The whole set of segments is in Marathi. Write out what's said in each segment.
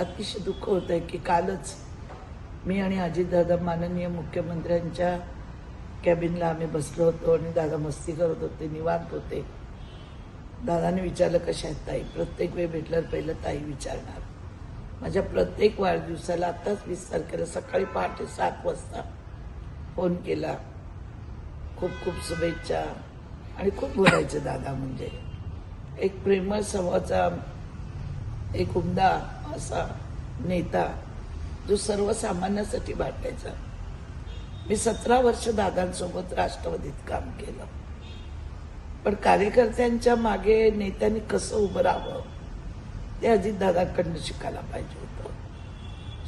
अतिशय दुःख होत आहे की कालच मी आणि अजितदादा माननीय मुख्यमंत्र्यांच्या कॅबिनला आम्ही बसलो होतो आणि दादा मस्ती करत होते निवांत होते. दादाने विचारलं कशा आहेत ताई? प्रत्येक वेळ भेटल्यावर पहिलं ताई विचारणार. माझ्या प्रत्येक वाढदिवसाला आत्ताच वीस तारखेला सकाळी पहाटे सात वाजता फोन केला. खूप खूप शुभेच्छा. आणि खूप बोलायचे दादा म्हणजे. एक प्रेमळ स्वभावाचा एक उमदा असा नेता जो सर्वसामान्यासाठी वाटायचा मी सतरा वर्ष दादांसोबत राष्ट्रवादीत काम केलं. पण कार्यकर्त्यांच्या मागे नेत्यांनी कसं उभं राहावं ते अजितदादांकडनं शिकायला पाहिजे होतं.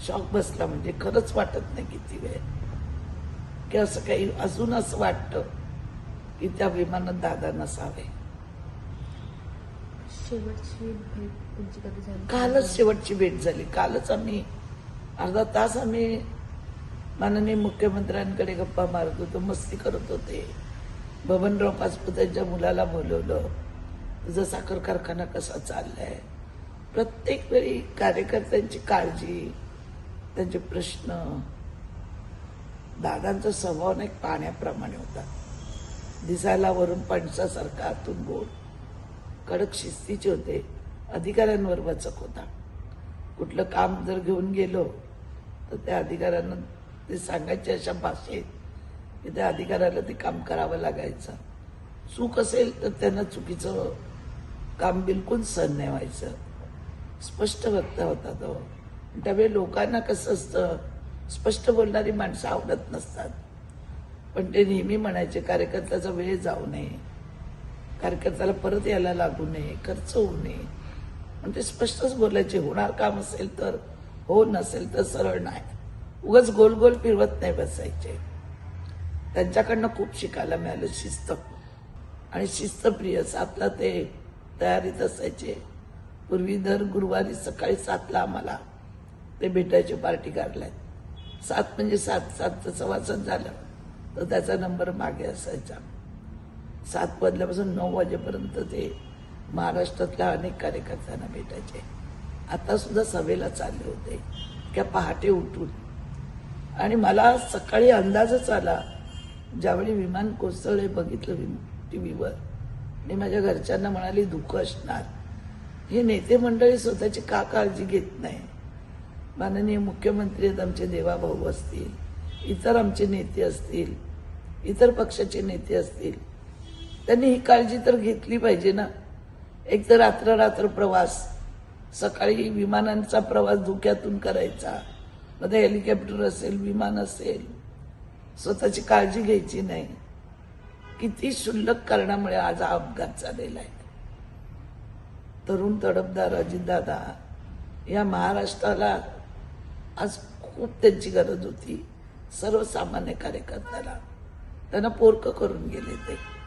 शॉक बसला म्हणजे खरंच वाटत नाही किती वेळ. की असं काही अजून असं वाटतं की त्या विमानात दादा नसावे. शेवटची भेट तुमची कधी झाली? कालच शेवटची भेट झाली. कालच आम्ही अर्धा तास आम्ही माननीय मुख्यमंत्र्यांकडे गप्पा मारत होतो मस्ती करत होते. बबनराव पाचपुतेंच्या मुलाला बोलवलं तुझा साखर कारखाना कसा चाललाय? प्रत्येक वेळी कार्यकर्त्यांची काळजी त्यांचे प्रश्न. दादांचा स्वभाव नाही पाण्याप्रमाणे होता. दिसायला वरून पणसासारखा आतून गोड. कडक शिस्तीचे होते. अधिकाऱ्यांवर वचक होता. कुठलं काम जर घेऊन गेलो तर त्या अधिकाऱ्यांना ते सांगायचे अशा भाषेत की त्या अधिकाऱ्याला ते काम करावं लागायचं. चूक असेल तर त्यांना चुकीचं काम बिलकुल सहन नाही व्हायचं. स्पष्ट वक्ता होता तो. त्यावेळी लोकांना कसं असतं स्पष्ट बोलणारी माणसं आवडत नसतात. पण ते नेहमी म्हणायचे कार्यकर्त्याचा वेळ जाऊ नये. कार्यकर्त्याला परत यायला लागू नये खर्च होऊ नये. पण ते स्पष्टच बोलायचे होणार काम असेल तर हो नसेल तर सरळ नाही. उगाच गोल गोल फिरवत नाही बसायचे. त्यांच्याकडनं खूप शिकायला मिळालं शिस्त. आणि शिस्तप्रिय सातला ते तयारीत असायचे. पूर्वी दर गुरुवारी सकाळी सातला आम्हाला ते भेटायचे पार्टी काढल्यात सात म्हणजे सात सात सवासद झालं. तर त्याचा नंबर मागे असायचा. सात वाजल्यापासून नऊ वाजेपर्यंत ते महाराष्ट्रातल्या अनेक कार्यकर्त्यांना भेटायचे. आता सुद्धा सभेला चालले होते. त्या पहाटे उठून. आणि मला सकाळी अंदाजच आला ज्यावेळी विमान कोसळले बघितलं टी व्हीवर मी माझ्या घरच्यांना म्हणाली दुःख असणार. हे नेते मंडळी स्वतःची का काळजी घेत नाही? माननीय मुख्यमंत्री आहेत आमचे देवाभाऊ असतील इतर आमचे नेते असतील इतर पक्षाचे नेते असतील त्यांनी ही काळजी तर घेतली पाहिजे ना. एक तर रात्र रात्र प्रवास सकाळी विमानांचा प्रवास धुक्यातून करायचा. मध्ये हेलिकॉप्टर असेल विमान असेल स्वतःची काळजी घ्यायची नाही. किती क्षुल्लक कारणामुळे आज हा अपघात झालेला आहे. तरुण तडपदार अजितदादा या महाराष्ट्राला आज खूप त्यांची गरज होती. सर्वसामान्य कार्यकर्त्याला. त्यांना पोरकं करून गेले ते.